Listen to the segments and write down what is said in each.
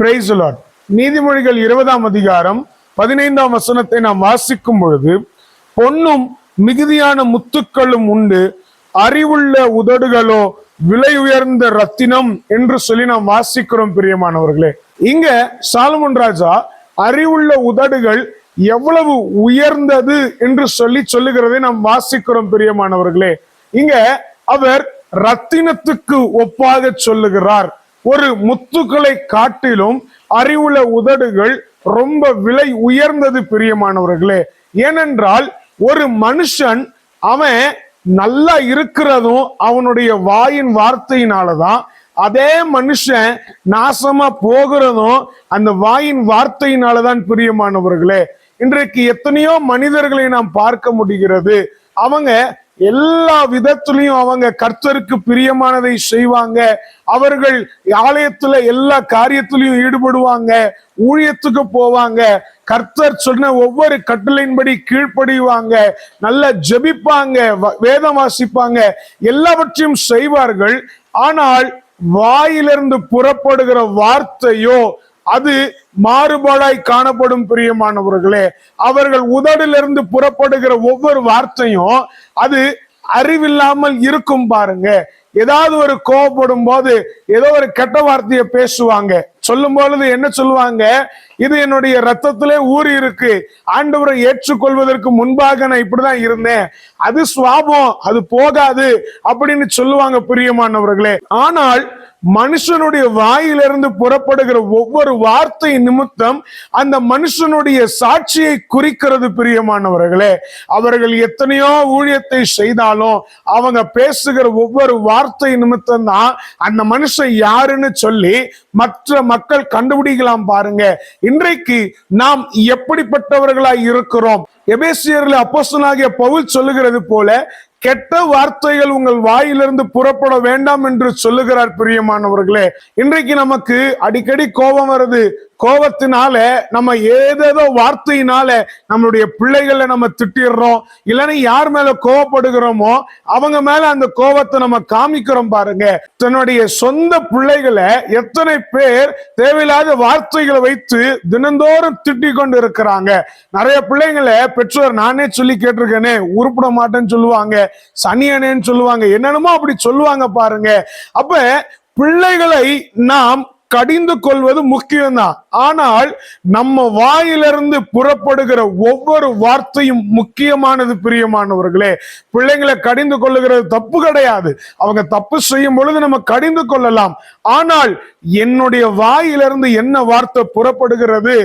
Price நீதிமொழிகள் இருபதாம் அதிகாரம் பதினைந்தாம் வசனத்தை நாம் வாசிக்கும் பொழுது பொன்னும் மிகுதியான முத்துக்களும் உண்டு அறிவுள்ள உதடுகளோ விலை உயர்ந்த ரத்தினம் என்று சொல்லி நாம் வாசிக்கிறோம் பிரியமானவர்களே. இங்க சாலமன் ராஜா அறிவுள்ள உதடுகள் எவ்வளவு உயர்ந்தது என்று சொல்லி சொல்லுகிறதை நாம் வாசிக்கிறோம் பிரியமானவர்களே. இங்க அவர் ரத்தினத்துக்கு ஒப்பாக சொல்லுகிறார். ஒரு முத்துக்களை காட்டிலும் அறிவுள்ள உதடுகள் ரொம்ப விலை உயர்ந்தது பிரியமானவர்களே. ஏனென்றால் ஒரு மனுஷன் அவன் நல்லா இருக்கிறதும் அவனுடைய வாயின் வார்த்தையினாலதான். அதே மனுஷன் நாசமா போகிறதும் அந்த வாயின் வார்த்தையினாலதான் பிரியமானவர்களே. இன்றைக்கு எத்தனையோ மனிதர்களை நாம் பார்க்க முடிகிறது. அவங்க எல்லா விதத்திலையும் அவங்க கர்த்தருக்கு பிரியமானதை செய்வாங்க. அவர்கள் ஆலயத்துல எல்லா காரியத்திலையும் ஈடுபடுவாங்க. ஊழியத்துக்கு போவாங்க. கர்த்தர் சொன்ன ஒவ்வொரு கட்டளையின்படி கீழ்ப்படிவாங்க. நல்லா ஜெபிப்பாங்க வ- வேதம் வாசிப்பாங்க. எல்லாவற்றையும் செய்வார்கள். ஆனால் வாயிலிருந்து புறப்படுகிற வார்த்தையோ அது மாறுபாடாய் காணப்படும் பிரியமானவர்களே. அவர்கள் உதடிலிருந்து புறப்படுகிற ஒவ்வொரு வார்த்தையும் அது அறிவில்லாமல் இருக்கும் பாருங்க. ஏதாவது ஒரு கோவப்படும் போது ஏதோ ஒரு கெட்ட வார்த்தையை பேசுவாங்க. சொல்லும் பொழுது என்ன சொல்லுவாங்க? இது என்னுடைய ரத்தத்திலே ஊறி இருக்கு. ஆண்டவரை ஏற்றுக்கொள்வதற்கு முன்பாக நான் இப்படிதான் இருந்தேன். அது சுவாபம் அது போகாது அப்படின்னு சொல்லுவாங்க பிரியமானவர்களே. ஆனால் மனுஷனுடைய வாயிலிருந்து புறப்படுகிற ஒவ்வொரு வார்த்தை நிமித்தம் அந்த மனுஷனுடைய சாட்சியை குறிக்கிறது பிரியமானவர்களே. அவர்கள் எத்தனையோ ஊழியத்தை செய்தாலும் அவங்க பேசுகிற ஒவ்வொரு வார்த்தை நிமித்தம் தான் அந்த மனுஷன் யாருன்னு சொல்லி மற்ற மக்கள் கண்டுபிடிக்கலாம் பாருங்க. இன்றைக்கு நாம் எப்படிப்பட்டவர்களாய் இருக்கிறோம்? எபேசியர்ல அப்போசனாகிய பவுல் சொல்லுகிறது போல கெட்ட வார்த்தைகள் உங்கள் வாயிலிருந்து புறப்பட வேண்டாம் என்று சொல்லுகிறார் பிரியமானவர்களே. இன்றைக்கு நமக்கு அடிக்கடி கோபம் வருது. கோபத்தினால நம்ம ஏதேதோ வார்த்தையினால நம்மளுடைய பிள்ளைகளை நம்ம திட்டிடுறோம். இல்லைன்னா யார் மேல கோவப்படுகிறோமோ அவங்க மேல அந்த கோபத்தை நம்ம காமிக்கிறோம் பாருங்க. தன்னுடைய சொந்த பிள்ளைகளை எத்தனை பேர் தேவையில்லாத வார்த்தைகளை வைத்து தினந்தோறும் திட்டி கொண்டு இருக்கிறாங்க நிறைய பிள்ளைங்களை பெற்றோர் நானே சொல்லி கேட்டிருக்கேனே உருப்பிட மாட்டேன்னு சொல்லுவாங்க. சனியனேன்னு சொல்லுவாங்க. என்னென்னமோ அப்படி சொல்லுவாங்க பாருங்க. அப்ப பிள்ளைகளை நாம் கடிந்து கொள்வது முக்கியம்தான். ஆனால் நம்ம வாயிலிருந்து புறப்படுகிற ஒவ்வொரு வார்த்தையும் முக்கியமானது பிரியமானவர்களே. பிள்ளைங்களை கடிந்து கொள்ளுகிறது தப்பு கிடையாது. அவங்க தப்பு செய்யும் பொழுது நம்ம கடிந்து கொள்ளலாம். ஆனால் என்னுடைய வாயிலிருந்து என்ன வார்த்தை புறப்படுகிறது?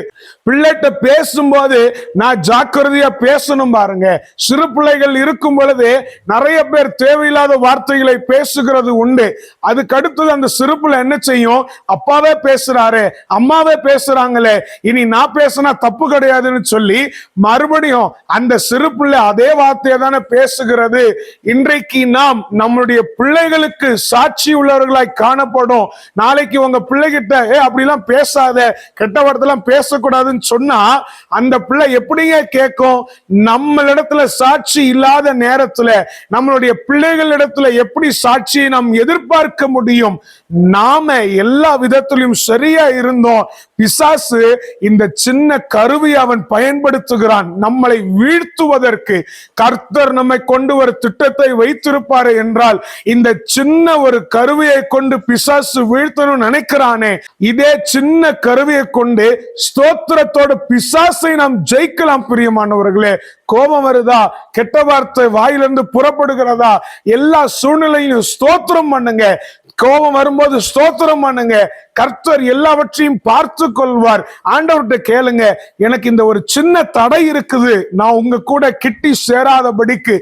பிள்ளைகிட்ட பேசும்போது நான் ஜாக்கிரதையா பேசணும் பாருங்க. சிறு பிள்ளைகள் இருக்கும் பொழுது நிறைய பேர் தேவையில்லாத வார்த்தைகளை பேசுகிறது உண்டு. அதுக்கு அடுத்தது அந்த சிறு பிள்ளை என்ன செய்யும்? அப்பா அப்பாவே பேசுறாரு அம்மாவே பேசுறாங்களே இனி நான் பேசுனா தப்பு கிடையாதுன்னு சொல்லி மறுபடியும் அந்த சிறு பிள்ளை அதே வார்த்தையை தானே பேசுகிறது. இன்றைக்கு நாம் நம்முடைய பிள்ளைகளுக்கு சாட்சி உள்ளவர்களாய் காணப்படும். நாளைக்கு உங்க பிள்ளைகிட்ட ஏ அப்படிலாம் பேசாத கெட்ட வார்த்தைலாம் பேசக்கூடாதுன்னு சொன்னா அந்த பிள்ளை எப்படிங்க கேட்கும்? நம்மளிடத்துல சாட்சி இல்லாத நேரத்துல நம்மளுடைய பிள்ளைகளிடத்துல எப்படி சாட்சியை நாம் எதிர்பார்க்க முடியும்? நாம எல்லா விதத்திலும் எல்லாத்துலயும் சரியா இருந்தோம். பிசாசு இந்த சின்ன கருவியை அவன் பயன்படுத்துகிறான். நம்மளை வீழ்த்துவதற்கு கர்த்தர் நம்மை கொண்டு ஒரு திட்டத்தை வைத்திருப்பாரு என்றால் இந்த சின்ன ஒரு கருவியை கொண்டு பிசாசு வீழ்த்தணும் நினைக்கிறானே. இதே சின்ன கருவியை கொண்டு ஸ்தோத்திரத்தோட பிசாசை நாம் ஜெயிக்கலாம் பிரியமானவர்களே. கோபம் வருதா? கெட்ட வார்த்தை வாயிலிருந்து புறப்படுகிறதா? எல்லா சூழ்நிலையிலும் ஸ்தோத்திரம் பண்ணுங்க. கோபம் வரும்போது ஸ்தோத்திரம் பண்ணுங்க. கர்த்தர் எல்லாவற்றையும் பார்த்து ஏற்றுக்கொள்வார் ஆண்டவர்கிட்ட கேளுங்க. எனக்கு இந்த ஒரு சின்ன தடை இருக்குது. நான் உங்க கூட கிட்டி சேராதபடிக்கு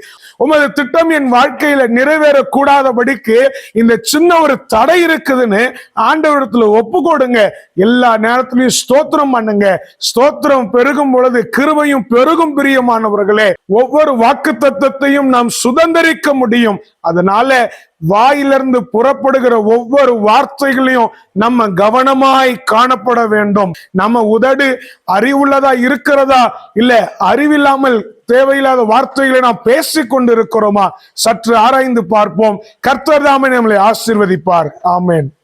உமது திட்டம் என் வாழ்க்கையில நிறைவேறக்கூடாதபடிக்கு இந்த சின்ன ஒரு தடை இருக்குதுன்னு ஆண்டவரிடத்துல ஒப்பு கொடுங்க எல்லா நேரத்திலையும் ஸ்தோத்திரம் பண்ணுங்க. ஸ்தோத்திரம் பெருகும் பொழுது கிருபையும் பெருகும் பிரியமானவர்களே ஒவ்வொரு வாக்கு தத்துவத்தையும் நாம் சுதந்திரிக்க முடியும். அதனால வாயிலிருந்து புறப்படுகிற ஒவ்வொரு வார்த்தைகளையும் நம்ம கவனமாய் காணப்பட வேண்டும். நம்ம உதடு அறிவுள்ளதா இருக்கிறதா? இல்ல அறிவில்லாமல் தேவையில்லாத வார்த்தைகளை நாம் பேசிக் கொண்டிருக்கிறோமா? சற்று ஆராய்ந்து பார்ப்போம். கர்த்தர் தாமே நம்மளை ஆசீர்வதிப்பார். ஆமேன்.